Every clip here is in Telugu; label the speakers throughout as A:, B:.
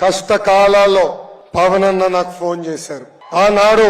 A: కష్టకాలాల్లో పవన్ అన్న నాకు ఫోన్ చేశారు. ఆనాడు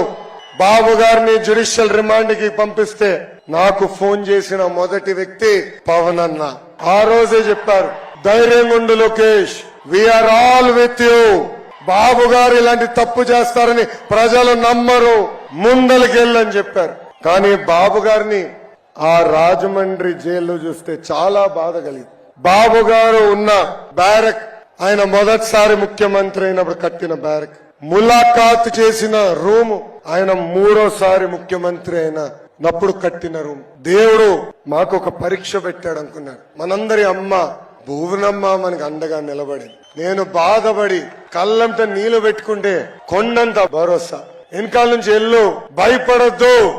A: బాబు గారిని జ్యుడిషియల్ రిమాండ్కి పంపిస్తే నాకు ఫోన్ చేసిన మొదటి వ్యక్తి పవన్ అన్న ఆ రోజే చెప్పారు ధైర్యం ఉండు Lokesh we're all with you Babu గారు ఇలాంటి తప్పు చేస్తారని ప్రజలు నమ్మరు. ముందలకెళ్ళని చెప్పారు. కానీ బాబు గారిని ఆ రాజమండ్రి జైల్లో చూస్తే చాలా బాధ కలిగింది. బాబు గారు ఉన్న బ్యారక్ ఆయన మొదటిసారి ముఖ్యమంత్రి అయినప్పుడు కట్టిన బ్యారక్. ములాఖాత్ చేసిన రూము ఆయన మూడోసారి ముఖ్యమంత్రి అయిన నప్పుడు కట్టిన రూమ్. దేవుడు మాకు ఒక పరీక్ష పెట్టాడు అనుకున్నాడు. మనందరి అమ్మ భువనమ్మ మనకు అండగా నిలబడింది. నేను బాధపడి కళ్ళంత నీళ్ళు పెట్టుకుంటే కొండంత భరోసా. వెనకాల నుంచి ఎల్లు భయపడొద్దు.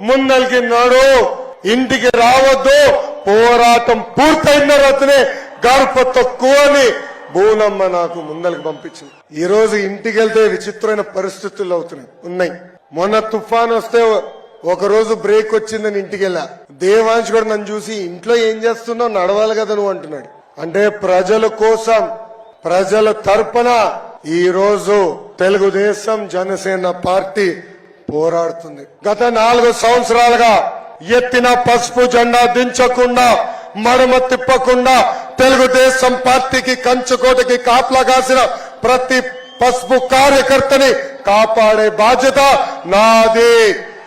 A: ముందలికి నాడు ఇంటికి రావద్దు. పోరాటం పూర్తయిన తర్వాతనే గర్భ తక్కువ అని భూనమ్మ నాకు ముందలకు పంపించింది. ఈ రోజు ఇంటికి వెళ్తే విచిత్రమైన పరిస్థితులు అవుతున్నాయి. ఉన్నాయి. మొన్న తుఫాన్ వస్తే ఒక రోజు బ్రేక్ వచ్చిందని ఇంటికి వెళ్ళా. దేవాంశ్ కూడా నన్ను చూసి ఇంట్లో ఏం చేస్తున్నావు? నడవాలి కదా నువ్వు అంటున్నాడు. అంటే ప్రజల కోసం ప్రజల తరపున ఈ రోజు తెలుగుదేశం జనసేన పార్టీ పోరాడుతుంది. గత నాలుగు సంవత్సరాలుగా ఎత్తిన పసుపు జెండా దించకుండా మడమ తిప్పకుండా తెలుగుదేశం పార్టీకి కంచుకోటకి కాపలా కాసిన ప్రతి పసుపు కార్యకర్తని కాపాడే బాధ్యత నాది.